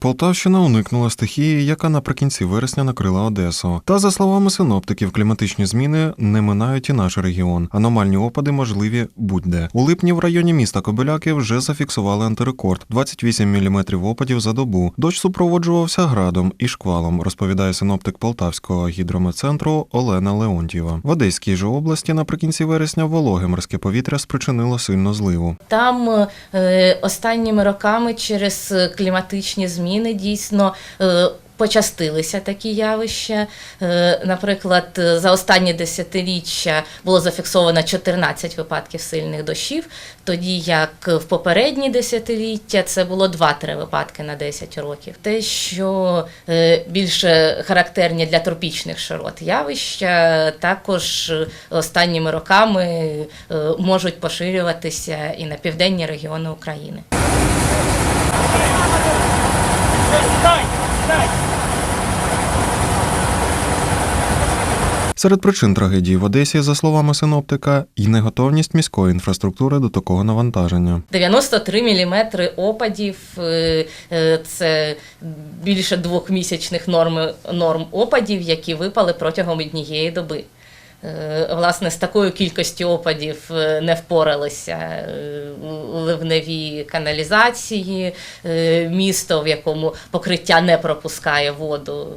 Полтавщина уникнула стихії, яка наприкінці вересня накрила Одесу. Та за словами синоптиків, кліматичні зміни не минають і наш регіон. Аномальні опади можливі будь-де. У липні в районі міста Кобиляки вже зафіксували антирекорд 28 мм опадів за добу. Дощ супроводжувався градом і шквалом, розповідає синоптик Полтавського гідрометцентру Олена Леонтьєва. В Одеській же області наприкінці вересня вологе морське повітря спричинило сильну зливу. Там е, останніми роками через кліматичні зміни дійсно е, почастилися такі явища. Е, наприклад, за останні десятиріччя було зафіксовано 14 випадків сильних дощів, тоді як в попередні десятиліття це було 2-3 випадки на 10 років. Те, що е, більше характерні для тропічних широт явища, також останніми роками можуть поширюватися і на південні регіони України. Серед причин трагедії в Одесі, за словами синоптика, і неготовність міської інфраструктури до такого навантаження. 93 мм опадів е, е, це більше двохмісячних норм, норм опадів, які випали протягом однієї доби. Е, Власне, з такою кількістю опадів е, не впоралися е, ливневі каналізації, місто, в якому покриття не пропускає воду,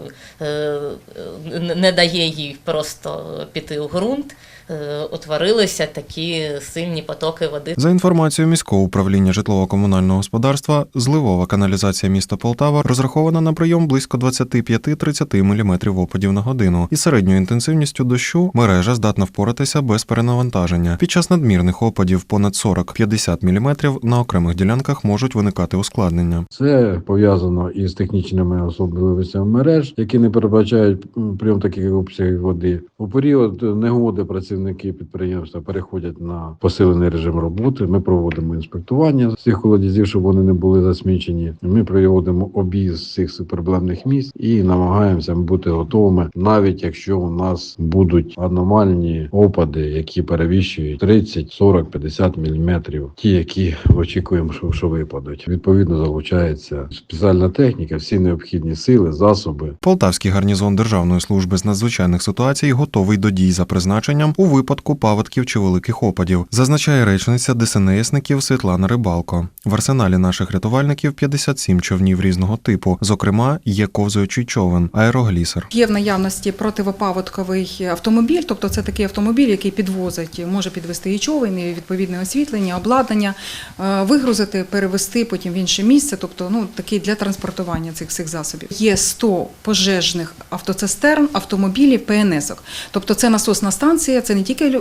не дає їй просто піти у ґрунт. Е, Утворилися такі сильні потоки води За інформацією міського управління житлово-комунального господарства, зливова каналізація міста Полтава розрахована на прийом близько 25-30 мм опадів на годину. І середньою інтенсивністю дощу мережа здатна впоратися без перенавантаження. Під час надмірних опадів понад 40-50 мм на окремих ділянках можуть виникати ускладнення. Це пов'язано із технічними особливостями мереж, які не передбачають прийом таких обсягів води. У період негоди працівники підприємства переходять на посилений режим роботи. Ми проводимо інспектування цих колодязів, щоб вони не були засмічені. Ми проводимо об'їзд цих суперблемних місць і намагаємося бути готовими, навіть якщо у нас будуть аномальні опади, які перевищують 30, 40, 50 міліметрів, ті, які очікуємо, що, що випадуть. Відповідно, залучається спеціальна техніка, всі необхідні сили, засоби. Полтавський гарнізон Державної служби з надзвичайних ситуацій готовий до дій за призначенням у випадку паводків чи великих опадів, зазначає речниця ДСНСників Світлана Рибалко. В арсеналі наших рятувальників 57 човнів різного типу. Зокрема, є ковзуючий човен аероглісер. Є в наявності противопаводковий автомобіль, тобто це такий автомобіль, який підвозить, може підвести і човен, і відповідне освітлення, обладнання, е, вигрузити, перевести потім в інше місце, тобто ну такий для транспортування цих всіх засобів. Є 100 пожежних автоцистерн, автомобілів, ПНСок. Тобто це насосна станція, це не тільки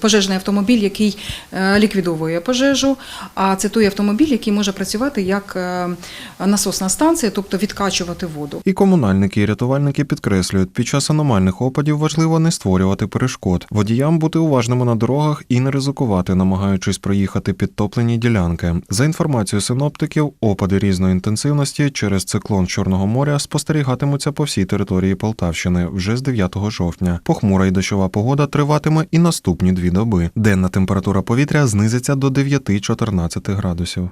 пожежний автомобіль, який е, ліквідовує пожежу, а це той автомобіль, який може працювати як е, насосна станція, тобто відкачувати воду. І комунальники і рятувальники підкреслюють, під час аномальних опадів важливо не створювати перешкод, водіям бути уважними на дорогах і не ризикувати, намагаючись проїхати підтоплені ділянки. За інформацією синоптиків, опади різної інтенсивності через циклон Чорного моря спостерігатимуться по всій території Полтавщини вже з 9 жовтня. Похмура і дощова погода триватиме і наступні дві доби. Денна температура повітря знизиться до 9-14 градусів.